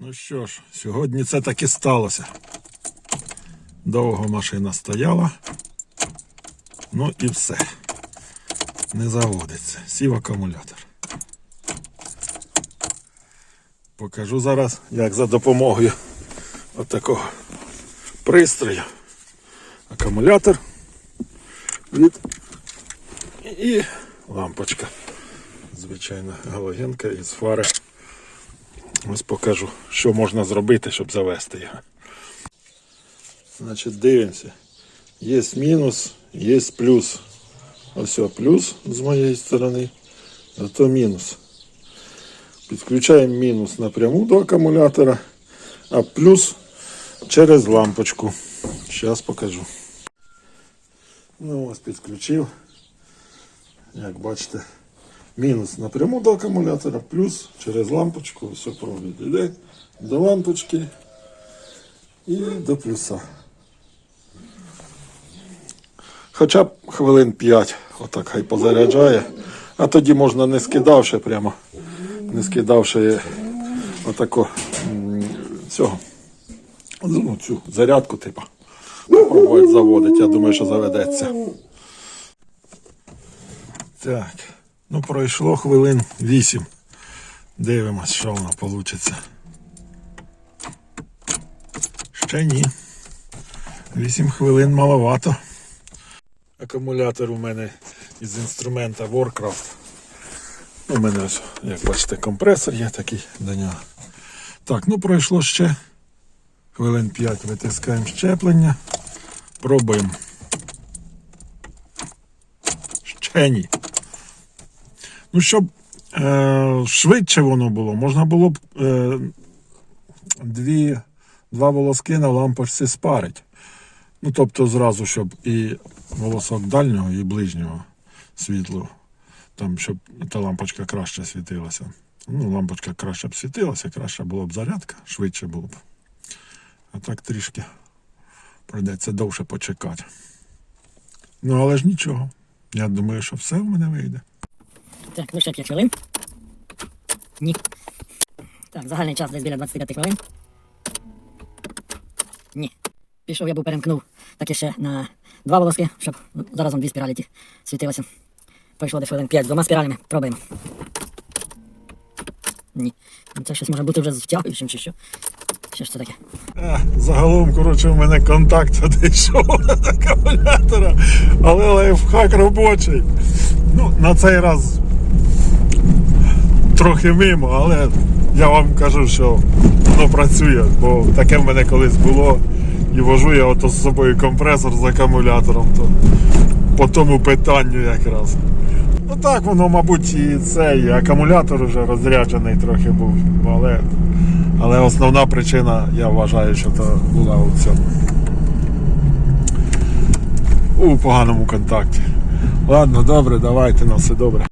Ну що ж, сьогодні це таки сталося. Довго машина стояла. Ну і все. Не заводиться. Сів акумулятор. Покажу зараз, як за допомогою отакого пристрою. Акумулятор від і лампочка. Звичайно, галогенка із фари. Ось покажу, що можна зробити, щоб завести його. Значить, дивимося. Є мінус, є плюс. Ось плюс з моєї сторони, а то мінус. Підключаємо мінус напряму до акумулятора, а плюс через лампочку. Зараз покажу. Ну ось підключив. Як бачите, мінус напряму до акумулятора, плюс через лампочку, все провід іде до лампочки і до плюса. Хоча б хвилин 5, отак хай позаряджає. А тоді можна не скидавши прямо, не скидавши отако цього, ну, цю зарядку, типу. Попробувати заводити, я думаю, що заведеться. Так, ну пройшло хвилин 8. Дивимось, що воно вийде. Ще ні. 8 хвилин маловато. Акумулятор у мене із інструмента Warcraft. У мене ось, як бачите, компресор є такий до нього. Так, ну пройшло ще хвилин 5 витискаємо щеплення. Пробуємо. Ще ні. Ну, щоб е, швидше воно було, можна було б е, дві, два волоски на лампочці спарити. Ну, тобто зразу, щоб і волосок дальнього, і ближнього світло, там, щоб та лампочка краще світилася. Ну, лампочка краще б світилася, краще була б зарядка, швидше було б. А так трішки прийдеться довше почекати. Ну, але ж нічого. Я думаю, що все в мене вийде. Так, ну ще 5 хвилин. Ні. Так, загальний час десь біля 25 хвилин. Ні. Пішов, я був перемкнув таки ще на два волоски, щоб заразом дві спіралі ті світилося. Пройшло десь хвилин 5 з двома спіралями. Пробуємо. Ні. Ну, Це щось може бути вже з втягуючим чи що. Що ж це таке? А, загалом, коротше, у мене контакт одійшов від акумулятора, але лайфхак робочий. Ну, на цей раз трохи мимо, але я вам кажу, що воно працює, бо таке в мене колись було. І вожу я ото з собою компресор з акумулятором, то по тому питанню якраз. Ну так, воно, мабуть, і цей акумулятор вже розряджений трохи був, але, але основна причина, я вважаю, що то була у цьому. У поганому контакті. Ладно, добре, давайте на все добре.